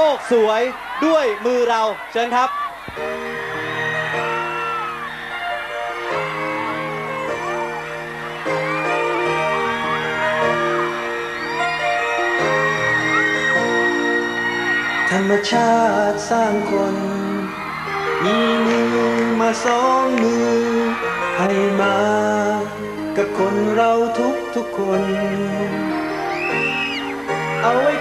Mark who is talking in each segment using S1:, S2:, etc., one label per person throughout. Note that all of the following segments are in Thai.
S1: โลกสวยด้วยมือเราเชิญครับ
S2: ธรรมชาติสร้างคน มีมือมาสองมือ ให้มา กับคนเราทุกทุกคน
S1: เอาไว้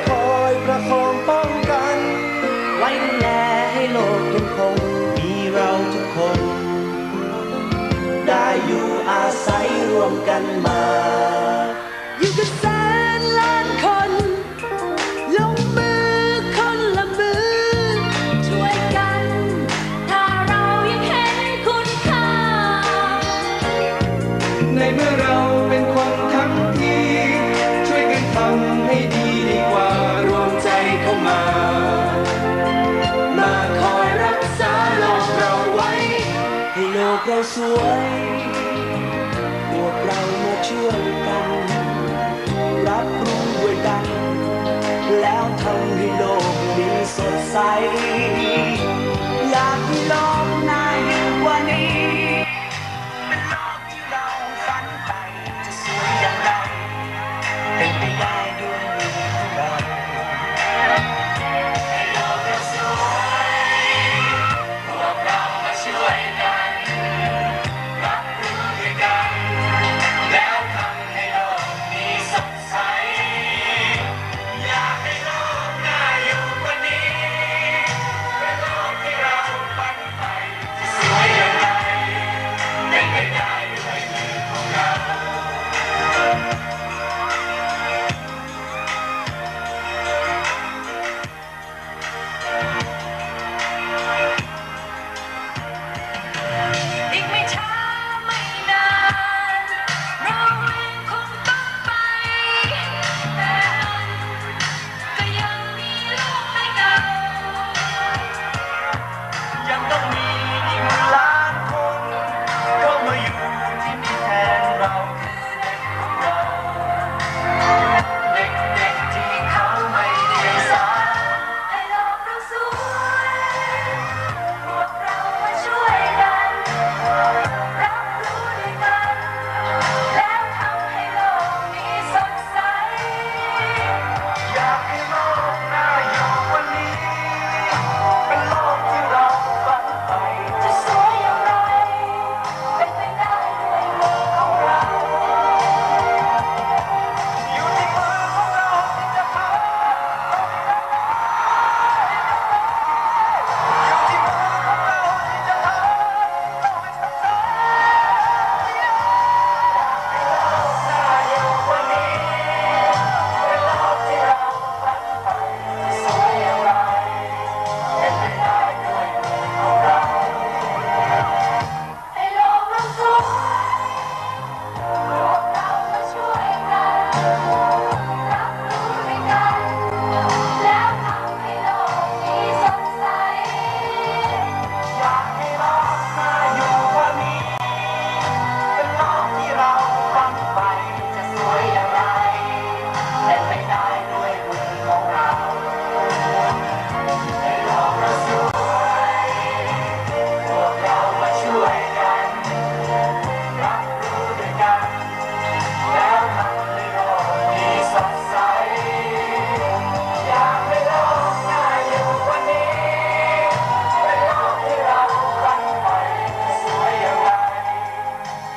S1: มื่อเราเป็นคนทั้งที ช่วยกันทำให้ดีดีกว่ารวมใจเข้ามา
S2: มาคอยรักษาโลกเราไว้ ให้โลกเราสวยพวกเรามาช่วยกัน รับรู้ด้วยกัน แล้วทำให้โลกนี้สดใส อยากให้โลกน่า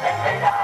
S2: Let's